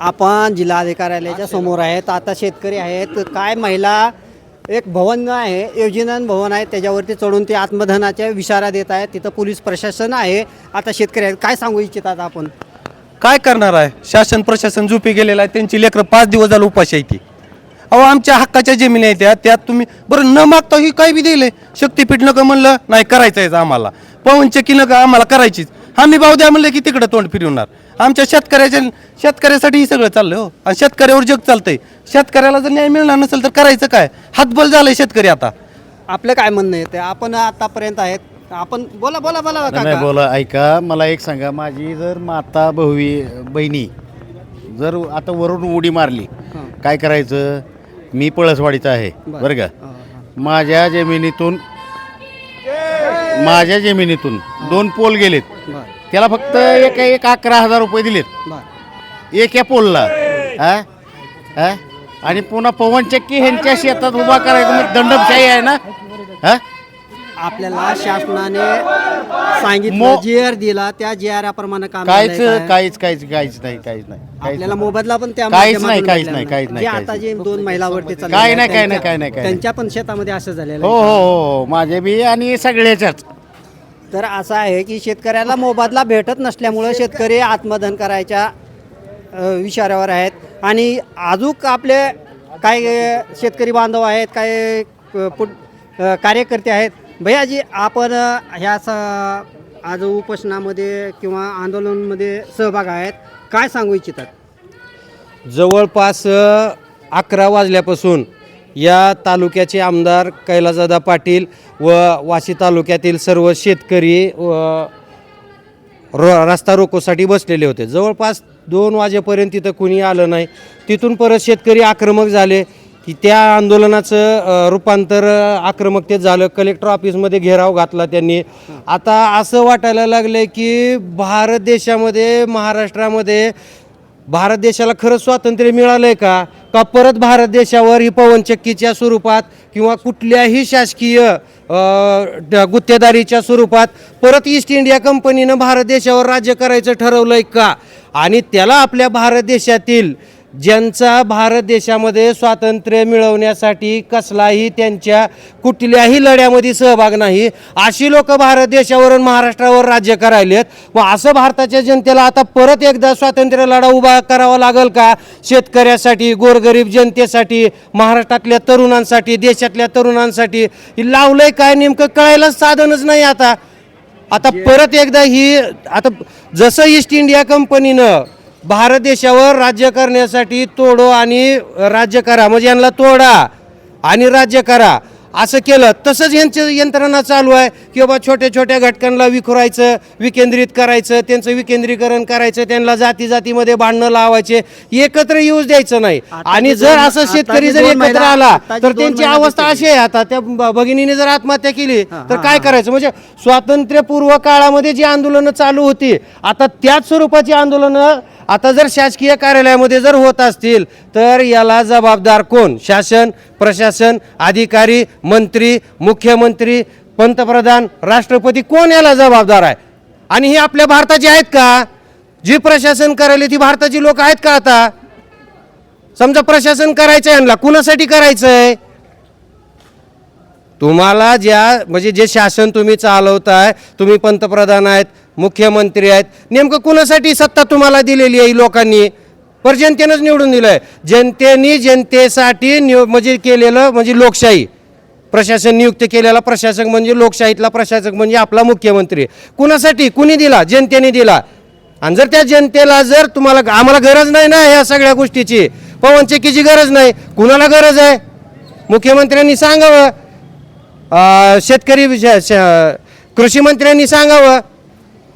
आपण जिल्हाधिकाऱ्यालयाच्या समोर आहेत. आता शेतकरी आहेत. काय महिला एक भवन आहे योजनन भवन आहे त्याच्यावरती चढून ते आत्मधनाच्या विचारा देत आहेत. तिथं पोलीस प्रशासन आहे. आता शेतकरी आहेत. काय सांगू इच्छितात आपण? काय करणार आहे? शासन प्रशासन झोपी गेलेलं आहे. त्यांची लेकरं पाच दिवस झालं उपाशी आहे ती. अहो आमच्या हक्काच्या जमिनी आहेत त्या. त्यात तुम्ही बरं न मागता ही काय बी दिले शक्तीपीठ नका म्हणलं. नाही करायचं आहे आम्हाला. पवनचक्की नका आम्हाला करायचीच. आम्ही भाऊ द्या म्हणलं की तिकडं तोंड फिरवणार. आमच्या शेतकऱ्याच्या शेतकऱ्यासाठी ही सगळं चाललं हो. आणि शेतकऱ्यावर जग चालतंय. शेतकऱ्याला जर न्याय मिळणार नसेल तर करायचं काय? हातबल झालंय शेतकरी आता. आपलं काय म्हणणं येते आपण आतापर्यंत आहेत. आपण बोला बोला बोला नाही काका. बोला ऐका. मला एक सांगा. माझी जर माता बहुवी बहिणी जर आता वरून उडी मारली हां. काय करायचं? मी पळसवाडीचा आहे बरं. बरं का? हां, हां. माझ्या जमिनीतून माझ्या जमिनीतून दोन पोल गेलेत. बरं. त्याला फक्त एक एक अकरा हजार रुपये दिलेत. एक या पोलला. हा? हा? आणि पुन्हा पवनचक्की ह्यांच्या शेतात उभा करायचं मग दंडपशाही आहे ना? हा? आपल्याला शासनाने सांगितलं जी आर दिला त्या जी आर प्रमाणे काम काहीच? काहीच काहीच काहीच नाही काहीच नाही काहीच आपल्याला नाही. मोबदला पण त्या काहीच नाही, काहीच नाही, काहीच नाही, आता जे दोन महिलावरती काय नाही, काय नाही, काय नाही. त्यांच्या पण शेतामध्ये असं झालेलं हो आहे. हो हो माझे बी आणि सगळ्याच्याच तर असं आहे की शेतकऱ्याला मोबदला भेटत नसल्यामुळं शेतकरी आत्मधन करायच्या विचारावर आहेत. आणि अजूक आपले काय शेतकरी बांधव आहेत काय पुट कार्यकर्ते आहेत. भैयाजी आपण ह्या स आज उपोषणामध्ये किंवा आंदोलनामध्ये सहभाग आहेत. काय सांगू इच्छितात? जवळपास अकरा वाजल्यापासून या तालुक्याचे आमदार कैलासदादा पाटील व वाशी तालुक्यातील सर्व शेतकरी व रो रस्ता रोकोसाठी बसलेले होते. जवळपास दोन वाजेपर्यंत तिथं कुणी आलं नाही. तिथून परत शेतकरी आक्रमक झाले की त्या आंदोलनाचं रूपांतर आक्रमकतेत झालं. कलेक्टर ऑफिसमध्ये घेराव घातला त्यांनी. आता असं वाटायला लागलं की भारत देशामध्ये महाराष्ट्रामध्ये भारत देशाला खरंच स्वातंत्र्य मिळालं आहे का? का परत भारत देशावर ही पवनचक्कीच्या स्वरूपात किंवा कुठल्याही शासकीय गुत्तेदारीच्या स्वरूपात परत ईस्ट इंडिया कंपनीनं भारत देशावर राज्य करायचं ठरवलंय का? आणि त्याला आपल्या भारत देशातील ज्यांचा भारत देशामध्ये स्वातंत्र्य मिळवण्यासाठी कसलाही त्यांच्या कुठल्याही लढ्यामध्ये सहभाग नाही अशी लोक भारत देशावरून महाराष्ट्रावर राज्य करायलेत व असं भारताच्या जनतेला आता परत एकदा स्वातंत्र्य लढा उभा करावा लागेल का? शेतकऱ्यासाठी गोरगरीब जनतेसाठी महाराष्ट्रातल्या तरुणांसाठी देशातल्या तरुणांसाठी? लावलंय काय नेमकं कळायलाच साधनच नाही आता. आता परत एकदा ही आता जसं ईस्ट इंडिया कंपनीनं भारत देशावर राज्य करण्यासाठी तोडो आणि राज्य करा. म्हणजे यांना तोडा आणि राज्य करा. असं केलं. तसंच यांचं यंत्रणा चालू आहे की बाबा छोट्या छोट्या घटकांना विखुरायचं विकेंद्रित करायचं त्यांचं विकेंद्रीकरण करायचं त्यांना जाती जातीमध्ये भांडणं लावायचे. एकत्र येऊच द्यायचं नाही. आणि जर असं शेतकरी जर एकत्र आला तर त्यांची अवस्था. अशी आहे. आता त्या भगिनीने जर आत्महत्या केली तर काय. करायचं? म्हणजे स्वातंत्र्यपूर्व काळामध्ये जी आंदोलनं चालू होती आता त्याच स्वरूपाची आंदोलनं आता जर शासकीय कार्यालयामध्ये जर होत असतील तर याला जबाबदार कोण? शासन प्रशासन अधिकारी मंत्री मुख्यमंत्री पंतप्रधान राष्ट्रपती कोण याला जबाबदार आहे? आणि ही आपल्या भारताची आहेत का? जी प्रशासन करायला ती भारताची लोक आहेत का आता? समजा प्रशासन करायचं आहे यांना कुणासाठी करायचं आहे तुम्हाला ज्या म्हणजे जे शासन तुम्ही चालवताय तुम्ही पंतप्रधान आहेत मुख्यमंत्री आहेत नेमकं कुणासाठी सत्ता तुम्हाला दिलेली आहे लोकांनी? पर जनतेनंच निवडून दिलं आहे जनतेने जनतेसाठी निव म्हणजे केलेलं म्हणजे लोकशाही. प्रशासन नियुक्त केलेला प्रशासक म्हणजे लोकशाहीतला प्रशासक म्हणजे आपला मुख्यमंत्री. कुणासाठी? कुणी दिला? जनतेने दिला. आणि जर त्या जनतेला जर तुम्हाला आम्हाला गरज नाही ना या सगळ्या गोष्टीची. पवनचक्कीची गरज नाही. कुणाला गरज आहे? मुख्यमंत्र्यांनी सांगावं. शेतकरी कृषी मंत्र्यांनी सांगावं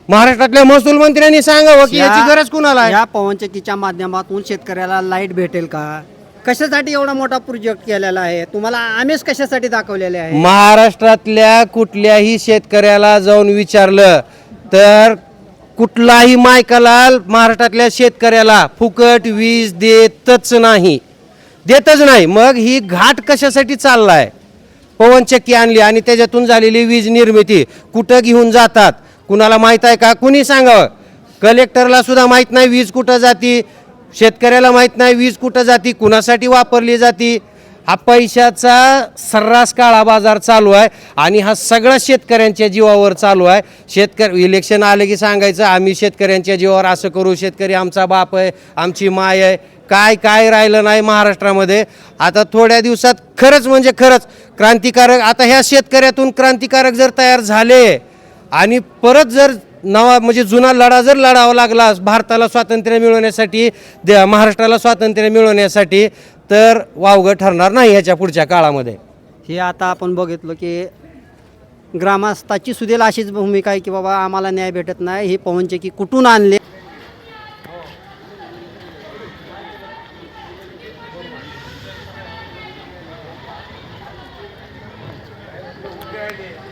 महाराष्ट्रातल्या महसूल मंत्र्यांनी सांगावं की याची गरज कुणाला आहे? या पवनचक्कीच्या माध्यमातून शेतकऱ्याला लाइट भेटेल का? कशासाठी एवढा मोठा प्रोजेक्ट केलेला आहे? तुम्हाला आम्हीच कशासाठी दाखवलेले आहे? महाराष्ट्रातल्या कुठल्याही शेतकऱ्याला जाऊन विचारलं तर कुठलाही मायकालाल महाराष्ट्रातल्या शेतकऱ्याला फुकट वीज देतच नाही. देतच नाही. मग ही घाट कशासाठी चाललाय? पवनचक्की आणली आणि त्याच्यातून झालेली वीज निर्मिती. कुठं घेऊन जातात? कुणाला माहीत आहे का? कुणी सांगावं? कलेक्टरला सुद्धा माहीत नाही वीज कुठं जाती. शेतकऱ्याला माहीत नाही वीज कुठं जाती. कुणासाठी वापरली जाती? हा पैशाचा सर्रास काळा बाजार चालू आहे आणि हा सगळा शेतकऱ्यांच्या जीवावर चालू आहे. शेतकरी इलेक्शन आले की सांगायचं आम्ही शेतकऱ्यांच्या जीवावर असं करू. शेतकरी आमचा बाप आहे आमची माय आहे. काय काय राहिलं नाही महाराष्ट्रामध्ये. आता थोड्या दिवसात खरंच म्हणजे खरंच क्रांतिकारक आता ह्या शेतकऱ्यातून क्रांतिकारक जर तयार झाले आणि परत जर नवा म्हणजे जुना लढा जर लढावा लागला भारताला स्वातंत्र्य मिळवण्यासाठी दे महाराष्ट्राला स्वातंत्र्य मिळवण्यासाठी तर वावगं ठरणार नाही ह्याच्या पुढच्या काळामध्ये. हे आता आपण बघितलं की ग्रामस्थाची सुदेल अशीच भूमिका आहे की बाबा आम्हाला न्याय भेटत नाही ही की कुठून आणले? Very good.